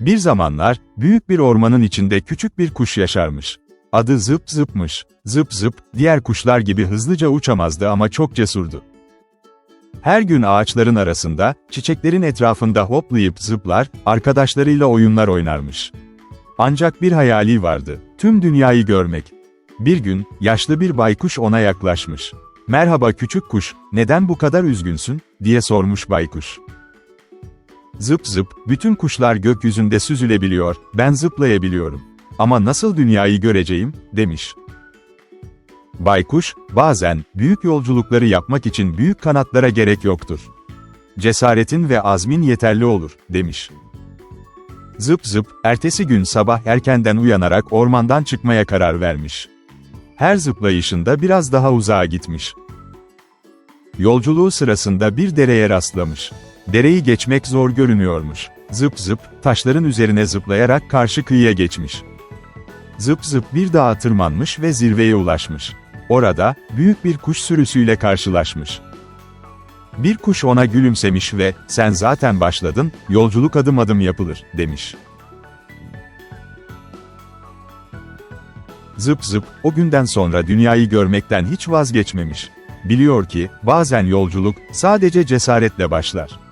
Bir zamanlar, büyük bir ormanın içinde küçük bir kuş yaşarmış. Adı Zıp Zıp'mış. Zıp Zıp, diğer kuşlar gibi hızlıca uçamazdı ama çok cesurdu. Her gün ağaçların arasında, çiçeklerin etrafında hoplayıp zıplar, arkadaşlarıyla oyunlar oynarmış. Ancak bir hayali vardı, tüm dünyayı görmek. Bir gün, yaşlı bir baykuş ona yaklaşmış. Merhaba küçük kuş, neden bu kadar üzgünsün, diye sormuş baykuş. Zıp zıp, bütün kuşlar gökyüzünde süzülebiliyor, ben zıplayabiliyorum. Ama nasıl dünyayı göreceğim, demiş. Baykuş, bazen, büyük yolculukları yapmak için büyük kanatlara gerek yoktur. Cesaretin ve azmin yeterli olur, demiş. Zıp zıp, ertesi gün sabah erkenden uyanarak ormandan çıkmaya karar vermiş. Her zıplayışında biraz daha uzağa gitmiş. Yolculuğu sırasında bir dereye rastlamış. Dereyi geçmek zor görünüyormuş. Zıp zıp, taşların üzerine zıplayarak karşı kıyıya geçmiş. Zıp zıp bir dağa tırmanmış ve zirveye ulaşmış. Orada, büyük bir kuş sürüsüyle karşılaşmış. Bir kuş ona gülümsemiş ve, sen zaten başladın, yolculuk adım adım yapılır, demiş. Zıp zıp, o günden sonra dünyayı görmekten hiç vazgeçmemiş. Biliyor ki, bazen yolculuk, sadece cesaretle başlar.